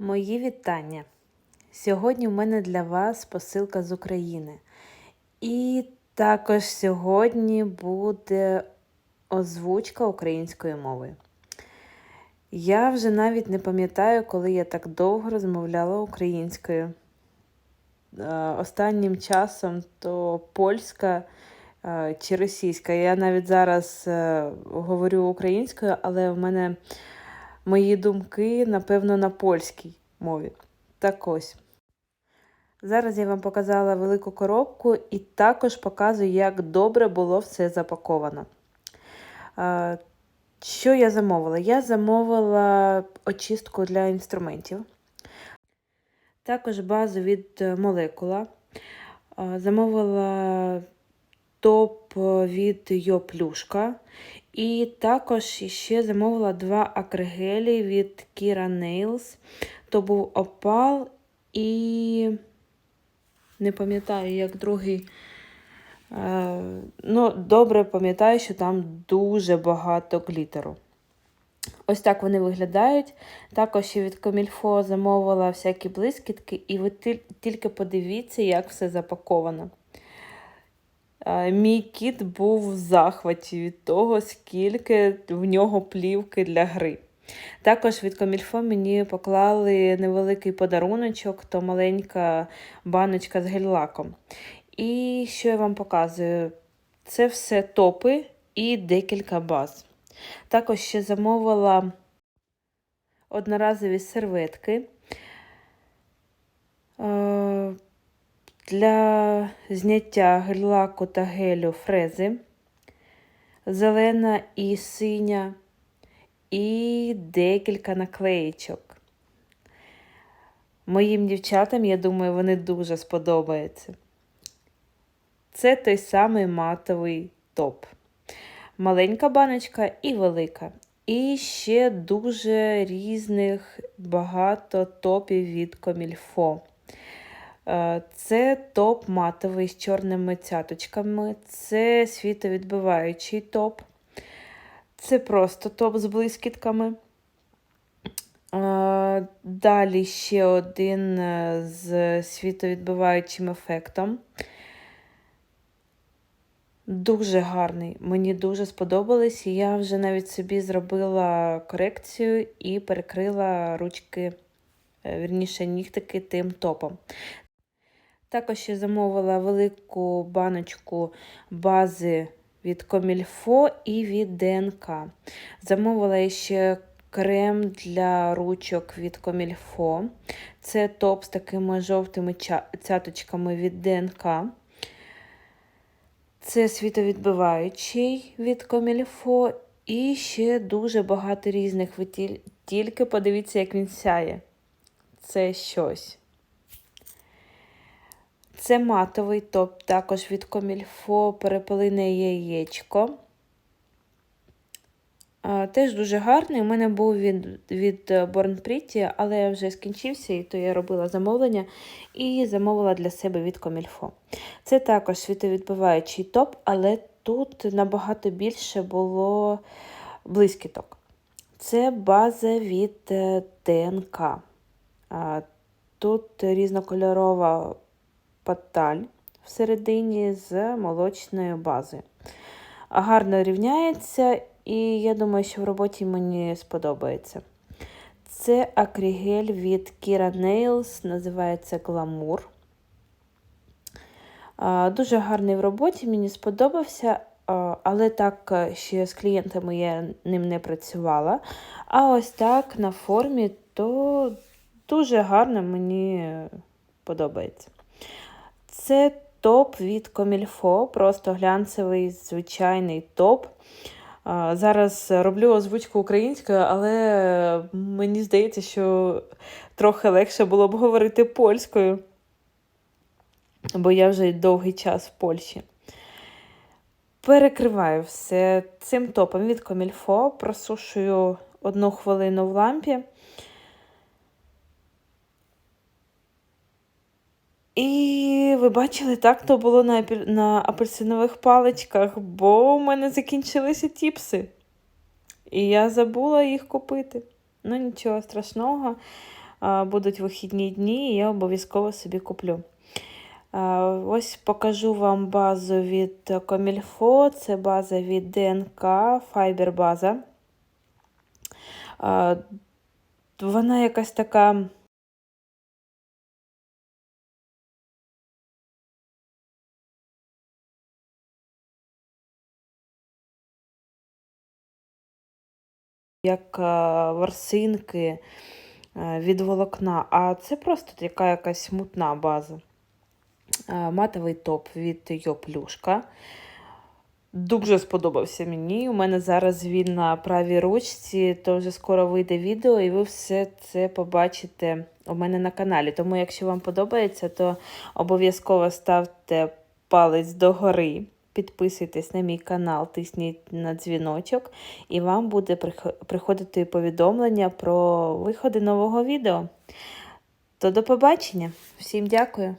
Мої вітання. Сьогодні в мене для вас посилка з України. І також сьогодні буде озвучка українською мовою. Я вже навіть не пам'ятаю, коли я так довго розмовляла українською. Е, Останнім часом то польська е, чи російська. Я навіть зараз е, говорю українською, але в мене мої думки, напевно, на польській мові. Так ось. Зараз я вам показала велику коробку і також показую, як добре було все запаковано. Що я замовила? Я замовила очистку для інструментів. Також базу від е, молекула. Замовила топ від Йоплюшка. І також ще замовила два акригелі від Kira Nails. То був опал і не пам'ятаю, як другий. Е, ну, добре пам'ятаю, що там дуже багато глітеру. Ось так вони виглядають. Також від Комільфо замовила всякі блискітки, і ви тільки подивіться, як все запаковано. Е, Мій кіт був в захваті від того, скільки в нього плівки для гри. Також від Комільфо мені поклали невеликий подаруночок, то маленька баночка з гель-лаком. І що я вам показую? Це все топи і декілька баз. Також ще замовила одноразові серветки. Для зняття гель-лаку та гелю фрези, зелена і синя, і декілька наклеїчок. Моїм дівчатам, я думаю, вони дуже сподобаються. Це той самий матовий топ. Маленька баночка і велика. І ще дуже різних багато топів від Комільфо. Е, Це топ матовий з чорними цяточками, це світовідбиваючий топ, це просто топ з блискітками. Е, Далі ще один е, з світовідбиваючим ефектом. Дуже гарний, мені дуже сподобались. і Я вже навіть собі зробила корекцію і перекрила ручки, вірніше, нігтики тим топом. Також ще замовила велику баночку бази від Комільфо і від ДНК. Замовила ще крем для ручок від Комільфо. Це топ з такими жовтими цяточками від ДНК. Це світовідбиваючий від Комільфо. І ще дуже багато різних. Ви тільки подивіться, як він сяє. Це щось. Це матовий топ, також від Комільфо перепелине яєчко. Теж дуже гарний. У мене був від, від е, Born Pretty, але вже скінчився, і то я робила замовлення і замовила для себе від Комільфо. Це також світовідбиваючий топ, але тут набагато більше було блискіток. Це база від е, ДНК. Тут різнокольорова паталь всередині з молочною базою. Гарно рівняється, і я думаю, що в роботі мені сподобається. Це акригель від Kira Nails, називається Glamour. Дуже гарний в роботі, мені сподобався, але так ще з клієнтами я ним не працювала. А ось так на формі, то дуже гарно мені подобається. Це топ від Комільфо, просто глянцевий звичайний топ. Зараз роблю озвучку українською, але мені здається, що трохи легше було б говорити польською, бо я вже довгий час в Польщі. Перекриваю все цим топом від Комільфо, просушую одну хвилину в лампі. І ви бачили, так то було на, на апельсинових паличках, бо у мене закінчилися тіпси. І я забула їх купити. Ну, нічого страшного. будуть вихідні дні, і я обов'язково собі куплю. Ось покажу вам базу від Комільфо. Це база від ДНК, Fiber база. Вона якась така. Як а, ворсинки від волокна, а це просто така якась мутна база. Матовий топ від Йоплюшка. Дуже сподобався мені. У мене зараз він на правій ручці, то вже скоро вийде відео, і ви все це побачите у мене на каналі. Тому, якщо вам подобається, то обов'язково ставте палець догори, підписуйтесь на мій канал, тисніть на дзвіночок, і вам буде приходити повідомлення про виходи нового відео. То до побачення. Всім дякую!